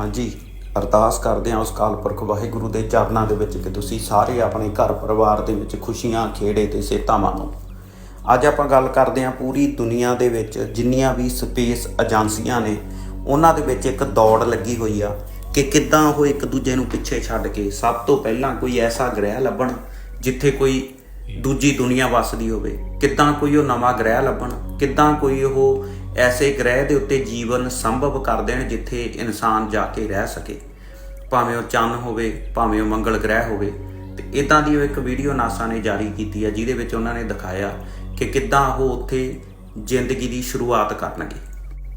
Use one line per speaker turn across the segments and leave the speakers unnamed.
ਹਾਂਜੀ, ਅਰਦਾਸ ਕਰਦੇ ਹਾਂ ਉਸ ਕਾਲ ਪੁਰਖ ਵਾਹਿਗੁਰੂ ਦੇ ਚਰਨਾਂ ਦੇ ਵਿੱਚ ਕਿ ਤੁਸੀਂ ਸਾਰੇ ਆਪਣੇ ਘਰ ਪਰਿਵਾਰ ਦੇ ਵਿੱਚ ਖੁਸ਼ੀਆਂ, ਖੇੜੇ ਤੇ ਸਿਹਤਾਂ ਮਾਣੋ ਅੱਜ ਆਪਾਂ ਗੱਲ ਕਰਦੇ ਹਾਂ ਪੂਰੀ ਦੁਨੀਆ ਦੇ ਵਿੱਚ ਜਿੰਨੀਆਂ ਵੀ ਸਪੇਸ ਏਜੰਸੀਆਂ ਨੇ, ਉਹਨਾਂ ਦੇ ਵਿੱਚ ਇੱਕ ਦੌੜ ਲੱਗੀ ਹੋਈ ਆ ਕਿ ਕਿੱਦਾਂ ਉਹ ਇੱਕ ਦੂਜੇ ਨੂੰ ਪਿੱਛੇ ਛੱਡ ਕੇ ਸਭ ਤੋਂ ਪਹਿਲਾਂ ਕੋਈ ਐਸਾ ਗ੍ਰਹਿ ਲੱਭਣ ਜਿੱਥੇ ਕੋਈ ਦੂਜੀ ਦੁਨੀਆ ਵਸਦੀ ਹੋਵੇ। ਕਿੱਦਾਂ ਕੋਈ ਉਹ ਨਵਾਂ ਗ੍ਰਹਿ ਲੱਭਣ, ਕਿੱਦਾਂ ਕੋਈ ਉਹ ਐਸੇ ਗ੍ਰਹਿ ਦੇ ਉੱਤੇ ਜੀਵਨ ਸੰਭਵ ਕਰ ਦੇਣ ਜਿੱਥੇ ਇਨਸਾਨ ਜਾ ਕੇ ਰਹਿ ਸਕੇ। ਭਾਵੇਂ ਉਹ ਚੰਨ ਹੋਵੇ, ਭਾਵੇਂ ਉਹ ਮੰਗਲ ਗ੍ਰਹਿ ਹੋਵੇ, ਤੇ ਇਦਾਂ ਦੀ ਉਹ ਇੱਕ ਵੀਡੀਓ ਨਾਸਾ ਨੇ ਜਾਰੀ ਕੀਤੀ ਹੈ ਜਿਹਦੇ ਵਿੱਚ ਉਹਨਾਂ ਨੇ ਦਿਖਾਇਆ ਕਿ ਕਿੱਦਾਂ ਉਹ ਉੱਥੇ ਜ਼ਿੰਦਗੀ ਦੀ ਸ਼ੁਰੂਆਤ ਕਰਨਗੇ।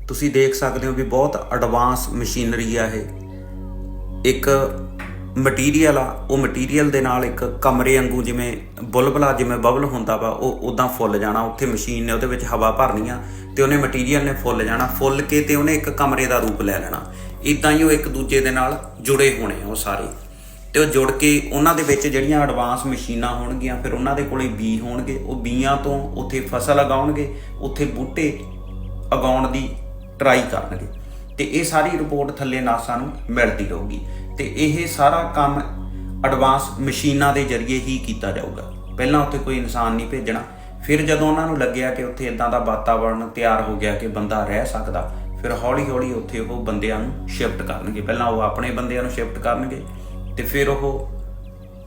ਤੁਸੀਂ ਦੇਖ ਸਕਦੇ ਹੋ ਵੀ ਬਹੁਤ ਐਡਵਾਂਸ ਮਸ਼ੀਨਰੀ ਆ ਇਹ। ਇੱਕ ਮਟੀਰੀਅਲ ਆ, ਉਹ ਮਟੀਰੀਅਲ ਦੇ ਨਾਲ ਇੱਕ ਕਮਰੇ ਵਾਂਗੂ ਜਿਵੇਂ ਬੁਲਬਲਾ ਜਿਵੇਂ ਬਬਲ ਹੁੰਦਾ ਵਾ, ਉਹ ਉਦਾਂ ਫੁੱਲ ਜਾਣਾ, ਉੱਥੇ ਮਸ਼ੀਨ ਨੇ ਉਹਦੇ ਵਿੱਚ ਹਵਾ ਭਰਨੀ ਆ ਤੇ ਉਹਨੇ ਮਟੀਰੀਅਲ ਨੇ ਫੁੱਲ ਜਾਣਾ, ਫੁੱਲ ਕੇ ਤੇ ਉਹਨੇ ਇੱਕ ਕਮਰੇ ਦਾ ਰੂਪ ਲੈ ਲੈਣਾ। ਇਦਾਂ ਹੀ ਉਹ ਇੱਕ ਦੂਜੇ ਦੇ ਨਾਲ ਜੁੜੇ ਹੋਣੇ ਉਹ ਸਾਰੇ। ਤੇ ਉਹ ਜੁੜ ਕੇ ਉਹਨਾਂ ਦੇ ਵਿੱਚ ਜਿਹੜੀਆਂ ਐਡਵਾਂਸ ਮਸ਼ੀਨਾਂ ਹੋਣਗੀਆਂ, ਫਿਰ ਉਹਨਾਂ ਦੇ ਕੋਲੇ ਬੀ ਹੋਣਗੇ, ਉਹ ਬੀਆਂ ਤੋਂ ਉੱਥੇ ਫਸਲ ਉਗਾਉਣਗੇ, ਉੱਥੇ ਬੂਟੇ ਉਗਾਉਣ ਦੀ ਟਰਾਈ ਕਰਨਗੇ। ਤੇ ਇਹ ਸਾਰੀ ਰਿਪੋਰਟ ਥੱਲੇ ਨਾਸਾ ਨੂੰ ਮਿਲਦੀ ਰਹੂਗੀ। ਤੇ ਇਹ ਸਾਰਾ ਕੰਮ ਐਡਵਾਂਸ ਮਸ਼ੀਨਾਂ ਦੇ ਜ਼ਰੀਏ ਹੀ ਕੀਤਾ ਜਾਊਗਾ। ਪਹਿਲਾਂ ਉੱਥੇ ਕੋਈ ਇਨਸਾਨ ਨਹੀਂ ਭੇਜਣਾ। ਫਿਰ ਜਦੋਂ ਉਹਨਾਂ ਨੂੰ ਲੱਗਿਆ ਕਿ ਉੱਥੇ ਇਦਾਂ ਦਾ ਵਾਤਾਵਰਣ ਤਿਆਰ ਹੋ ਗਿਆ ਕਿ ਬੰਦਾ ਰਹਿ ਸਕਦਾ, ਫਿਰ ਹੌਲੀ-ਹੌਲੀ ਉੱਥੇ ਉਹ ਬੰਦਿਆਂ ਨੂੰ ਸ਼ਿਫਟ ਕਰਨਗੇ। ਪਹਿਲਾਂ ਉਹ ਆਪਣੇ ਬੰਦਿਆਂ ਨੂੰ ਸ਼ਿਫਟ ਕਰਨਗੇ ਤੇ ਫਿਰ ਉਹ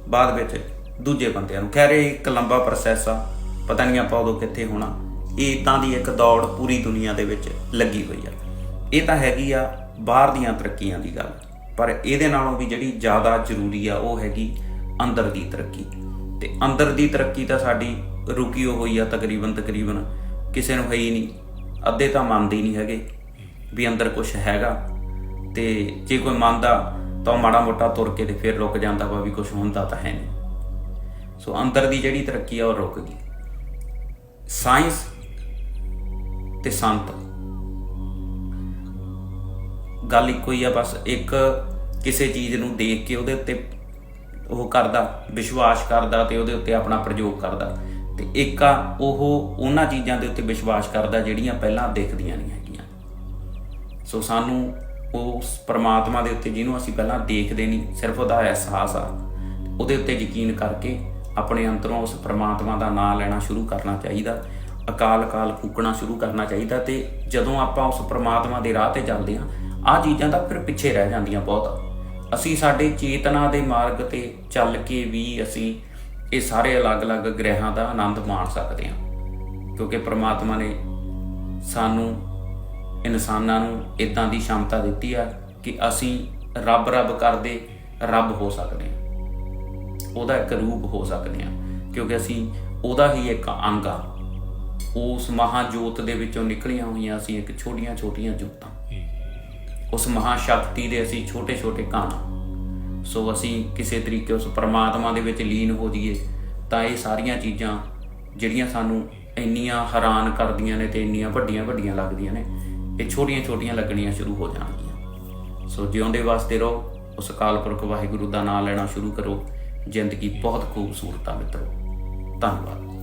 ਬਾਅਦ ਵਿੱਚ ਦੂਜੇ ਬੰਦਿਆਂ ਨੂੰ। ਖੈਰ, ਇਹ ਇੱਕ ਲੰਬਾ ਪ੍ਰੋਸੈਸ ਆ। ਪਤਾ ਨਹੀਂ ਆਪਾਂ ਉਦੋਂ ਕਿੱਥੇ ਹੋਣਾ। ਇਹ ਇਦਾਂ ਦੀ ਇੱਕ ਦੌੜ ਪੂਰੀ ਦੁਨੀਆ ਦੇ ਵਿੱਚ ਲੱਗੀ ਹੋਈ ਆ। ਇਹ ਤਾਂ ਹੈਗੀ ਆ ਬਾਹਰ ਦੀਆਂ ਤਰੱਕੀਆਂ ਦੀ ਗੱਲ। ਪਰ ਇਹਦੇ ਨਾਲੋਂ ਵੀ ਜਿਹੜੀ ਜ਼ਿਆਦਾ ਜ਼ਰੂਰੀ ਆ ਉਹ ਹੈਗੀ ਅੰਦਰ ਦੀ ਤਰੱਕੀ। ਤੇ ਅੰਦਰ ਦੀ ਤਰੱਕੀ ਤਾਂ ਸਾਡੀ ਰੁਕੀ ਹੋਈ ਆ ਤਕਰੀਬਨ ਤਕਰੀਬਨ, ਕਿਸੇ ਨੂੰ ਹੈ ਹੀ ਨਹੀਂ। ਅੱਧੇ ਤਾਂ ਮੰਨਦੇ ਹੀ ਨਹੀਂ ਹੈਗੇ ਵੀ ਅੰਦਰ ਕੁਝ ਹੈਗਾ। ਤੇ ਜੇ ਕੋਈ ਮੰਨਦਾ ਤਾਂ ਉਹ ਮਾੜਾ ਮੋਟਾ ਤੁਰ ਕੇ ਤੇ ਫਿਰ ਰੁਕ ਜਾਂਦਾ ਵਾ ਵੀ ਕੁਝ ਹੁੰਦਾ ਤਾਂ ਹੈ ਨਹੀਂ। ਸੋ ਅੰਦਰ ਦੀ ਜਿਹੜੀ ਤਰੱਕੀ ਆ ਉਹ ਰੁਕ ਗਈ। ਸਾਇੰਸ ਤੇ ਸੰਤ। ਗੱਲ ਇੱਕੋ ਹੀ ਆ, ਬਸ ਇੱਕ ਕਿਸੇ ਚੀਜ਼ ਨੂੰ ਦੇਖ ਕੇ ਉਹਦੇ ਉੱਤੇ ਉਹ ਕਰਦਾ, ਵਿਸ਼ਵਾਸ ਕਰਦਾ ਤੇ ਉਹਦੇ ਉੱਤੇ ਆਪਣਾ ਪ੍ਰਯੋਗ ਕਰਦਾ। ਤੇ ਇੱਕ ਆ, ਉਹ ਉਹਨਾਂ ਚੀਜ਼ਾਂ ਦੇ ਉੱਤੇ ਵਿਸ਼ਵਾਸ ਕਰਦਾ ਜਿਹੜੀਆਂ ਪਹਿਲਾਂ ਦੇਖਦੀਆਂ ਨਹੀਂ ਹੈਗੀਆਂ। ਸੋ ਸਾਨੂੰ ਉਸ ਪਰਮਾਤਮਾ ਦੇ ਉੱਤੇ ਜਿਹਨੂੰ ਅਸੀਂ ਪਹਿਲਾਂ ਦੇਖਦੇ ਨਹੀਂ, ਸਿਰਫ ਉਹਦਾ ਅਹਿਸਾਸ ਆ, ਉਹਦੇ ਉੱਤੇ ਯਕੀਨ ਕਰਕੇ ਆਪਣੇ ਅੰਦਰੋਂ ਉਸ ਪ੍ਰਮਾਤਮਾ ਦਾ ਨਾਮ ਲੈਣਾ ਸ਼ੁਰੂ ਕਰਨਾ ਚਾਹੀਦਾ ਅਕਾਲ ਅਕਾਲ ਫੂਕਣਾ ਸ਼ੁਰੂ ਕਰਨਾ ਚਾਹੀਦਾ ਤੇ ਜਦੋਂ ਆਪਾਂ ਉਸ ਪਰਮਾਤਮਾ ਦੇ ਰਾਹ ਤੇ ਚੱਲਦੇ ਹਾਂ ਆਹ ਚੀਜ਼ਾਂ ਤਾਂ ਫਿਰ ਪਿੱਛੇ ਰਹਿ ਜਾਂਦੀਆਂ ਬਹੁਤ। ਅਸੀਂ ਸਾਡੇ ਚੇਤਨਾ ਦੇ ਮਾਰਗ ਤੇ ਚੱਲ ਕੇ ਵੀ ਅਸੀਂ ਇਹ ਸਾਰੇ ਅਲੱਗ-ਅਲੱਗ ਗ੍ਰਹਿਾਂ ਦਾ ਆਨੰਦ ਮਾਣ ਸਕਦੇ ਹਾਂ। ਕਿਉਂਕਿ ਪ੍ਰਮਾਤਮਾ ਨੇ ਸਾਨੂੰ, ਇਨਸਾਨਾਂ ਨੂੰ ਇਦਾਂ ਦੀ ਸ਼ਮਤਾ ਦਿੱਤੀ ਆ ਕਿ ਅਸੀਂ ਰੱਬ ਰੱਬ ਕਰਦੇ ਰੱਬ ਹੋ ਸਕਦੇ ਹਾਂ। ਉਹਦਾ ਇੱਕ ਰੂਪ ਹੋ ਸਕਦੇ ਹਾਂ, ਕਿਉਂਕਿ ਅਸੀਂ ਉਹਦਾ ਹੀ ਇੱਕ ਅੰਗ ਆ। ਉਸ ਮਹਾਜੋਤ ਦੇ ਵਿੱਚੋਂ ਨਿਕਲੀਆਂ ਹੋਈਆਂ ਅਸੀਂ ਇੱਕ ਛੋਟੀਆਂ ਛੋਟੀਆਂ ਜੋਤਾਂ ਉਸ ਮਹਾ ਸ਼ਕਤੀ ਦੇ ਅਸੀਂ ਛੋਟੇ ਛੋਟੇ ਕਣ ਸੋ ਅਸੀਂ ਕਿਸੇ ਤਰੀਕੇ ਉਸ ਪਰਮਾਤਮਾ ਦੇ ਵਿੱਚ ਲੀਨ ਹੋ ਜਾਈਏ, ਤਾਂ ਇਹ ਸਾਰੀਆਂ ਚੀਜ਼ਾਂ ਜਿਹੜੀਆਂ ਸਾਨੂੰ ਇੰਨੀਆਂ ਹੈਰਾਨ ਕਰਦੀਆਂ ਨੇ ਤੇ ਇੰਨੀਆਂ ਵੱਡੀਆਂ ਵੱਡੀਆਂ ਲੱਗਦੀਆਂ ਨੇ, ਇਹ ਛੋਟੀਆਂ ਛੋਟੀਆਂ ਲੱਗਣੀਆਂ ਸ਼ੁਰੂ ਹੋ ਜਾਣਗੀਆਂ। ਸੋ ਜਿਉਂਦੇ ਵਾਸਤੇ ਰਹੋ, ਉਸ ਅਕਾਲ ਪੁਰਖ ਵਾਹਿਗੁਰੂ ਦਾ ਨਾਮ ਲੈਣਾ ਸ਼ੁਰੂ ਕਰੋ, ਜ਼ਿੰਦਗੀ ਬਹੁਤ ਖੂਬਸੂਰਤ ਆ ਮਿੱਤਰੋ। ਧੰਨਵਾਦ।